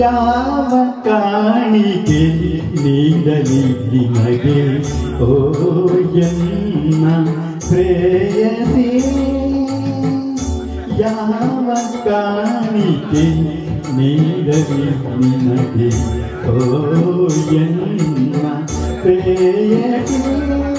ಯಾವ ಕಾಣಿಕೆ ನೀಡಲಿ ನಿನಗೆ ಓ ಎನ್ನ ಪ್ರೇಯಸಿ ಯಾವ ಕಾಣಿಕೆ ನೀಡಲಿ ನಿನಗೆ ಓ ಎನ್ನ ಪ್ರೇಯಸಿ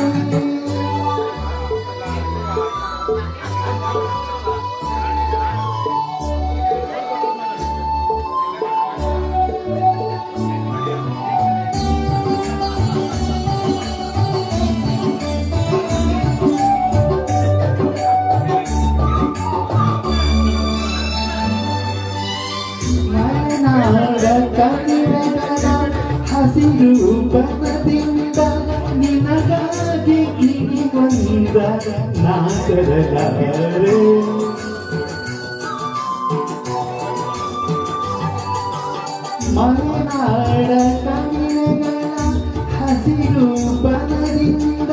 ಕನ್ನಡದ ಹಸಿರು ಬನದಿಂದ ನಿನಗಾಗಿ ಕಿಣಿಗೊಂದ ನಾಗರಲಾರೆ ಮಲೆನಾಡ ಕನ್ನಡಗಳ ಹಸಿರು ಬನದಿಂದ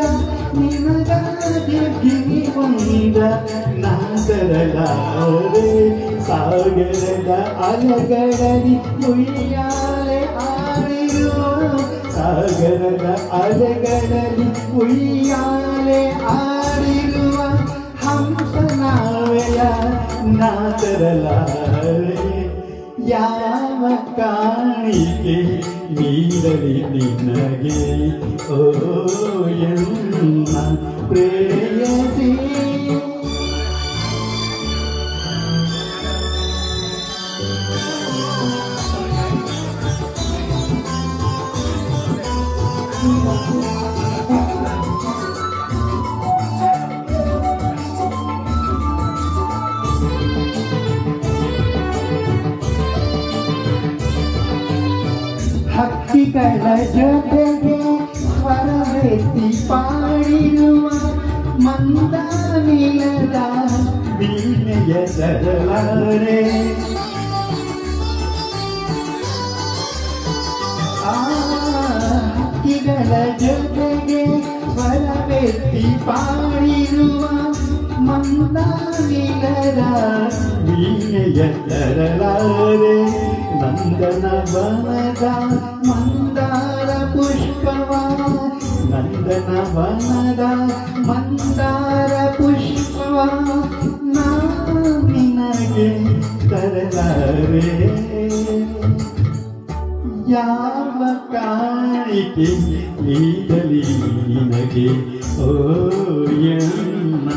ನಿನಗಾಗಿ ಕಿಣಿಗೊಂದ ನಾಗರಲಾರೆ ಸಾಗರದ ಅಲೆಗಳಲ್ಲಿ ಉಯ್ಯಾಲೆ ಆಡಿರುವ ಸಾಗರದ ಅಲೆಗಳಲ್ಲಿ ಉಯ್ಯಾಲೆ ಆಡಿರುವ ಹಂಸನಾವೆಯ ನಾತರಲಾರೆ ಯಾವ ಕಾಣಿಕೆ ನೀಡಲಿ ನಿನಗೆ ಓ ಎನ್ನ ಪ್ರೇಯಸಿ ಹಕ್ಕಿಗಳ ಜೊತೆಗೆ ಸ್ವರವೆತ್ತಿ ಪಾಡಿರುವ ಮಂದಾನಿಲದ ವೀಣೆಯ ಸರಳರೆ ಹಕ್ಕಿಗಳ ಜೊತೆಗೆ ಸ್ವರವೆತ್ತಿ ಪಾಡಿರುವ ಮಂದಾನಿಲದ ವೀಣೆಯ ಸರಳರೆ ನಂದನ ವನದ ಮಂದಾರ ಪುಷ್ಪವ ನಂದನ ವನದ ಮಂದಾರ ಪುಷ್ಪವ ನಿನಗೆ ತರಲಾರೆ. ಯಾವ ಕಾಣಿಕೆ ನೀಡಲಿ ನಿನಗೆ? ಓ ಎನ್ನ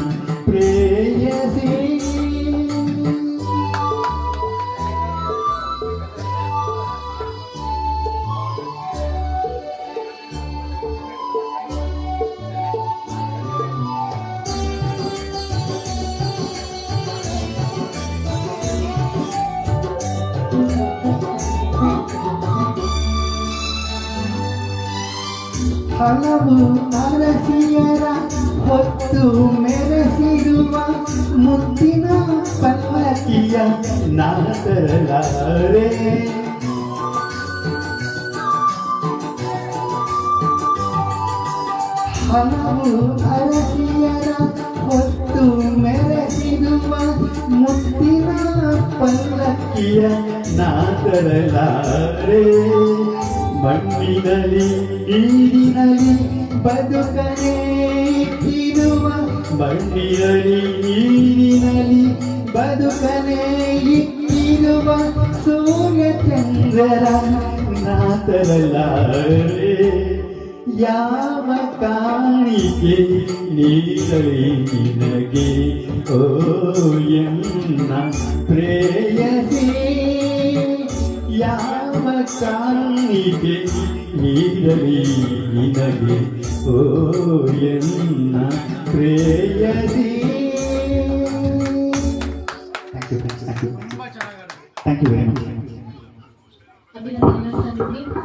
ಹಲವು ಅರಸಿಯರ ಹೊತ್ತು ಮೆರೆಸಿರುವ ಮುತ್ತಿನ ಪಲ್ಲಕ್ಕಿಯ ನಾತರಲಾರೆ ಹಲವು ಅರಸಿಯರ ಹೊತ್ತು ಮೆರೆಸಿರುವ ಮುತ್ತಿನ ಪಲ್ಲಕ್ಕಿಯ ನಾತರಲಾರೆ ಮಣ್ಣಿನಲ್ಲಿ ನೀರಿನಲ್ಲಿ ಬದುಕನೆ ಇಟ್ಟಿರುವ ಮಣ್ಣಿನಲ್ಲಿ ನೀರಿನಲ್ಲಿ ಬದುಕನೆ ಇಟ್ಟಿರುವ ಸೂರ್ಯ ಚಂದ್ರರ ನಾತರಲಾರೆ ಯಾವ ಕಾಣಿಕೆ ನೀಡಲಿ ನಿನಗೆ? ಓ, ಎನ್ನ ಪ್ರೇಯಸಿ. ಯಾವ ಕಾಣಿಕೆ ನೀಡಲಿ ನಿನಗೆ ಓ ಎನ್ನ ಪ್ರೇಯಸಿ thank you thank you thank you very much ಅಭಿನಂದನೆ ಸರ್ ನಿಮಗೆ